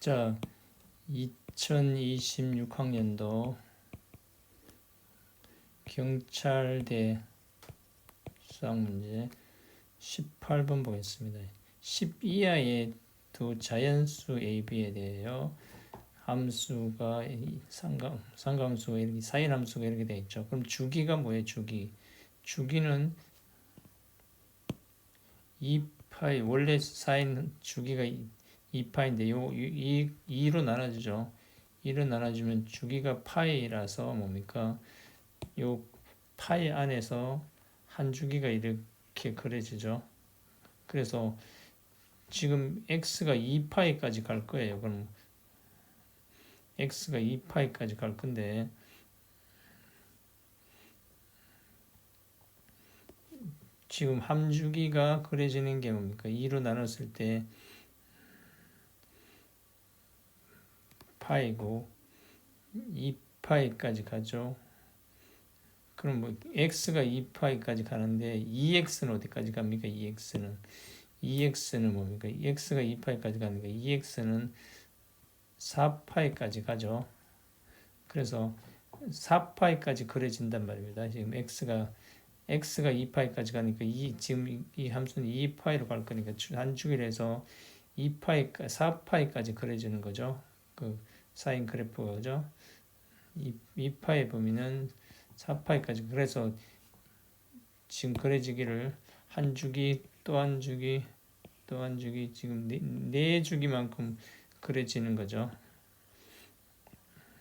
자, 2026학년도 경찰대 수학 문제 18번 보겠습니다. 10 이하의 두 자연수 A, B에 대하여 함수가 이 상감, 상감수가 이렇게 사인 함수가 이렇게 되어 있죠. 그럼 주기가 뭐예요? 주기. 주기는 2파이 원래 사인 주기가 2파인데 요 2, 2로 나눠주죠. 2로 나눠주면 주기가 파이라서 뭡니까? 요 파이 안에서 한 주기가 이렇게 그려지죠. 그래서 지금 x가 2파이까지 갈 거예요. 그럼 x가 2파이까지 갈 건데 지금 함 주기가 그려지는 게 뭡니까? 2로 나눴을 때 파이고 2파이까지 가죠. 그럼 뭐 x가 2파이까지 가는데 2x는 어디까지 갑니까? 2x는 2x는 뭡니까? x가 2파이까지 가니까 2x는 4파이까지 가죠. 그래서 4파이까지 그려진단 말입니다. 지금 x가 x가 2파이까지 가니까 이 지금 이, 이 함수는 2파이로 갈 거니까 한 주기에서 2파이 4파이까지 그려지는 거죠. 그 사인 그래프죠. 2, 2파의 범위는 4파이까지 그래서 지금 그려지기를 한 주기 또 한 주기 또 한 주기 지금 네, 네 주기만큼 그려지는 거죠.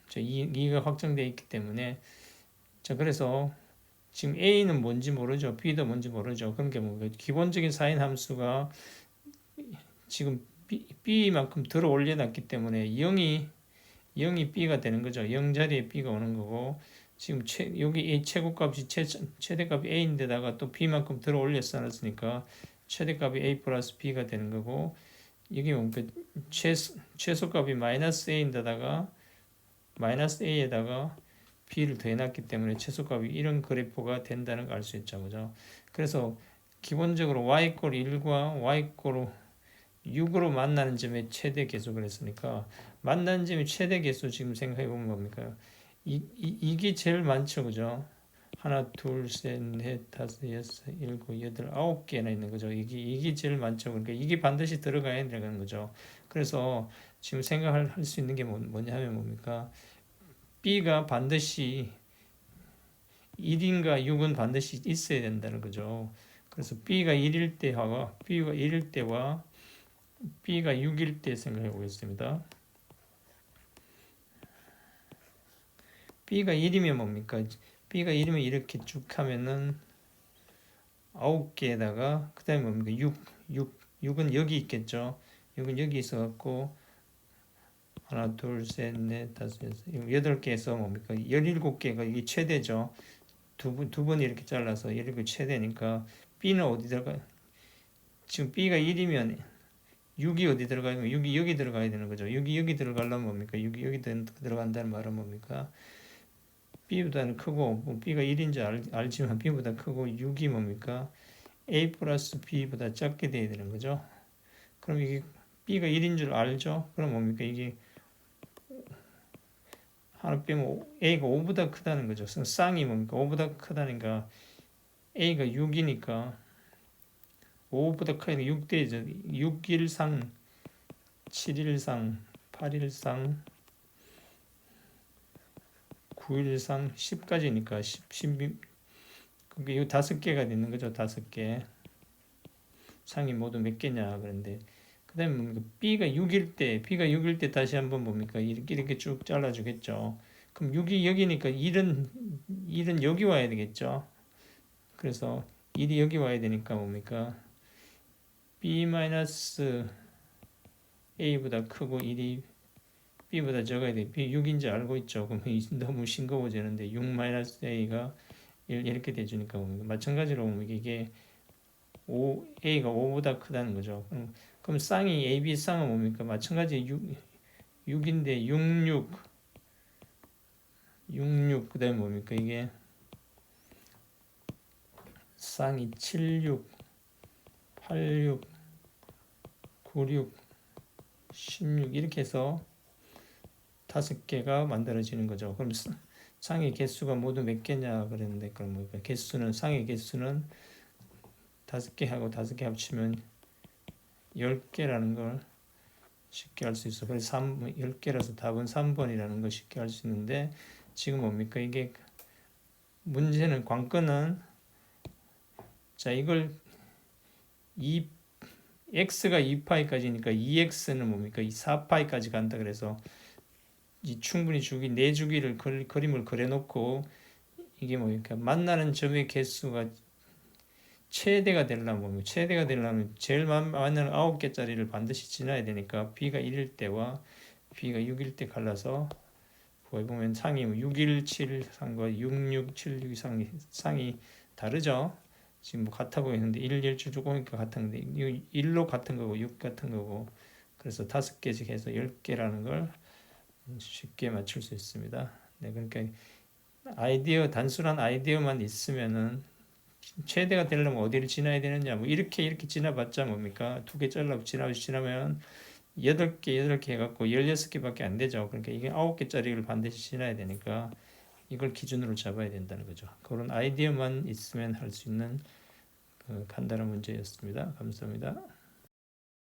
자, 2, 2가 확정되어 있기 때문에 자 그래서 지금 A는 뭔지 모르죠. B도 뭔지 모르죠. 그런 게 뭔가 기본적인 사인 함수가 지금 B, B만큼 들어 올려놨기 때문에 0이 0이 B가 되는 거죠. 0 자리에 B가 오는 거고 지금 최, 여기 A 최고값이 최, 최대값이 A인데다가 또 B만큼 들어 올려서 놨으니까 최대값이 A 플러스 B가 되는 거고 이게 뭔가 최소, 최소값이 마이너스 A인데다가 마이너스 A에다가 B를 더해놨기 때문에 최소값이 이런 그래프가 된다는 걸 알 수 있죠. 그죠? 그래서 기본적으로 Y꼴 1과 Y꼴 6으로 만나는 점의 최대 개수를 했으니까 만나는 점의 최대 개수 지금 생각해 보면 뭡니까? 이, 이, 이 게 제일 많죠. 그죠? 하나, 둘, 셋, 넷, 다섯, 여섯, 일곱, 여덟, 아홉 개나 있는 거죠. 이게, 이게 제일 많죠. 그러니까 이게 반드시 들어가야 되는 거죠. 그래서 지금 생각할 수 있는 게 뭐, 뭐냐 하면 뭡니까? B가 반드시 1인가 6은 반드시 있어야 된다는 거죠. 그래서 B가 1일 때와 B가 1일 때와 B가 6일 때 생각해 보겠습니다. B가 1이면 뭡니까? B가 1이면 이렇게 쭉 하면은 9개에다가 그 다음에 뭡니까? 6, 6, 6은 여기 있겠죠. 6은 여기 있어 갖고 하나, 둘, 셋, 넷, 다섯, 여섯, 여덟 개에서 뭡니까? 열일곱 개가 이게 최대죠. 두 번, 두 번 이렇게 잘라서 열일곱 최대니까 B는 어디 들어가요? 지금 B가 1이면 6이 어디 들어가요? 6이 여기 들어가야 되는 거죠. 6이 여기 들어가려면 뭡니까? 6이 여기 들어간다는 말은 뭡니까? B보다는 크고 뭐 B가 1인지 알, 알지만 B보다 크고 6이 뭡니까? A 플러스 B보다 작게 돼야 되는 거죠. 그럼 이게 B가 1인 줄 알죠? 그럼 뭡니까? 이게 하나 빼면 A가 5보다 크다는 거죠. 쌍이 뭡니까? 5보다 크다니까 A가 6이니까 5보다 크니까 6대죠. 6일상, 7일상, 8일상, 9일상, 10까지니까 10, 10 그게 이 다섯 개가 되는 거죠. 다섯 개. 상이 모두 몇 개냐 그런데 그 다음에 뭡니까? B가 6일 때, B가 6일 때 다시 한번 뭡니까? 이렇게, 이렇게 쭉 잘라 주겠죠. 그럼 6이 여기니까 1은, 1은 여기 와야 되겠죠. 그래서 1이 여기 와야 되니까 뭡니까? B-A보다 크고 1이 B보다 적어야 돼. B 6인지 알고 있죠. 그럼 너무 싱거워지는데 6-A가 이렇게 돼주니까 뭡니까? 마찬가지로 이게 5, A가 5보다 크다는 거죠. 그럼 그럼 쌍이 AB 쌍은 뭡니까? 마찬가지 6, 6인데 66 66 그다음에 뭡니까? 이게 쌍이 76 86 96 16 이렇게 해서 다섯 개가 만들어지는 거죠. 그럼 사- 상의 개수가 모두 몇 개냐 그랬는데 그럼 뭐 개수는 상의 개수는 다섯 개 하고 다섯 개 합치면 열 개라는 걸 쉽게 알수 있어. 그래서 3, 10개라서 답은 3번이라는 걸 쉽게 알수 있는데 지금 뭡니까? 이게 문제는 관건은 자 이걸 2 x가 2파이까지니까 2x는 뭡니까? 이 4파이까지 간다 그래서 이 충분히 주기 네 주기를 그, 그림을 그려놓고 이게 뭡니까? 만나는 점의 개수가 최대가 되려면? 최대가 되려면 제일 만- 만나는 9개짜리를 반드시 지나야 되니까 b가 1일 때와 b가 6일 때 갈라서 거기 보면 상이 617 상과 667 상이 상이 다르죠. 지금 뭐 같아 보이는데 1, 1, 7 조금이니까 같은 건데 1로 같은 거고 6 같은 거고 그래서 다섯 개씩 해서 10개라는 걸 쉽게 맞출 수 있습니다. 네, 그러니까 아이디어 단순한 아이디어만 있으면은 최대가 되려면 어디를 지나야 되느냐 뭐 이렇게 이렇게 지나봤자 뭡니까 두 개 잘라 지나 지나면 여덟 개 여덟 개 해갖고 열여섯 개밖에 안 되죠. 그러니까 이게 아홉 개짜리를 반드시 지나야 되니까 이걸 기준으로 잡아야 된다는 거죠. 그런 아이디어만 있으면 할 수 있는 그 간단한 문제였습니다. 감사합니다.